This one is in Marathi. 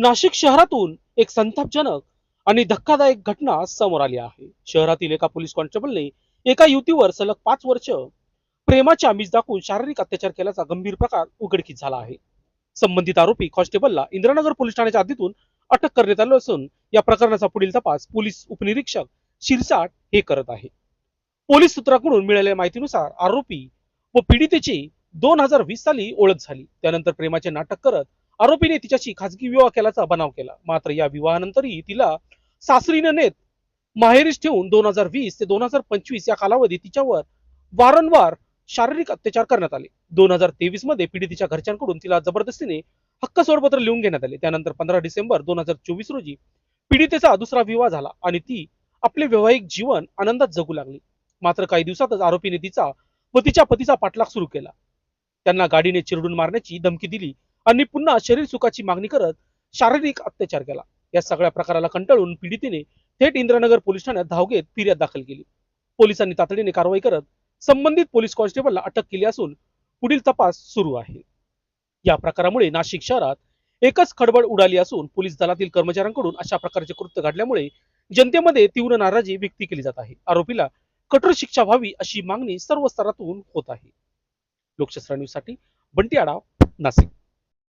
नाशिक शहरातून एक संतापजनक आणि धक्कादायक घटना समोर आली आहे. शहरातील एका पोलीस कॉन्स्टेबलने एका युवतीवर सलग पाच वर्ष प्रेमाच्या आमिष दाखवून शारीरिक अत्याचार केल्याचा गंभीर प्रकार उघडकीस झाला आहे. संबंधित आरोपी कॉन्स्टेबलला इंद्रनगर पोलीस ठाण्याच्या हद्दीतून अटक करण्यात आलं असून या प्रकरणाचा पुढील तपास पोलीस उपनिरीक्षक शिरसाट हे करत आहे. पोलीस सूत्राकडून मिळालेल्या माहितीनुसार आरोपी व पीडितेची दोन हजार वीस साली ओळख झाली. त्यानंतर प्रेमाचे नाटक करत आरोपीने तिच्याशी खासगी विवाह केल्याचा बनाव केला. मात्र या विवाहानंतरही तिला सासरीने नेत माहेरीस ठेवून दोन हजार वीस ते दोन हजार पंचवीस या कालावधीत तिच्यावर वारंवार शारीरिक अत्याचार करण्यात आले. दोन हजार तेवीसमध्ये पीडितीच्या घरच्यांकडून तिला जबरदस्तीने हक्क सोडपत्र लिहून घेण्यात आले. त्यानंतर पंधरा डिसेंबर दोन हजार चोवीस रोजी पीडितेचा दुसरा विवाह झाला आणि ती आपले वैवाहिक जीवन आनंदात जगू लागली. मात्र काही दिवसातच आरोपीने तिचा व तिच्या पतीचा पाठलाग सुरू केला. त्यांना गाडीने चिरडून मारण्याची धमकी दिली. आणि पुन्हा शरीर सुखाची मागणी करत शारीरिक अत्याचार केला. या सगळ्या प्रकाराला कंटाळून पीडितीने थेट इंद्रनगर पोलीस ठाण्यात धाव घेत फिर्याद दाखल केली. पोलिसांनी तातडीने कारवाई करत संबंधित पोलीस कॉन्स्टेबलला अटक केली असून पुढील तपास सुरू आहे. या प्रकारामुळे नाशिक शहरात एकच खडबड उडाली असून पोलीस दलातील कर्मचाऱ्यांकडून अशा प्रकारचे कृत्य घडल्यामुळे जनतेमध्ये तीव्र नाराजी व्यक्त केली जात आहे. आरोपीला कठोर शिक्षा व्हावी अशी मागणी सर्व स्तरातून होत आहे. लोकशास्त्र न्यूजसाठी बंटी आडाव नाशिक.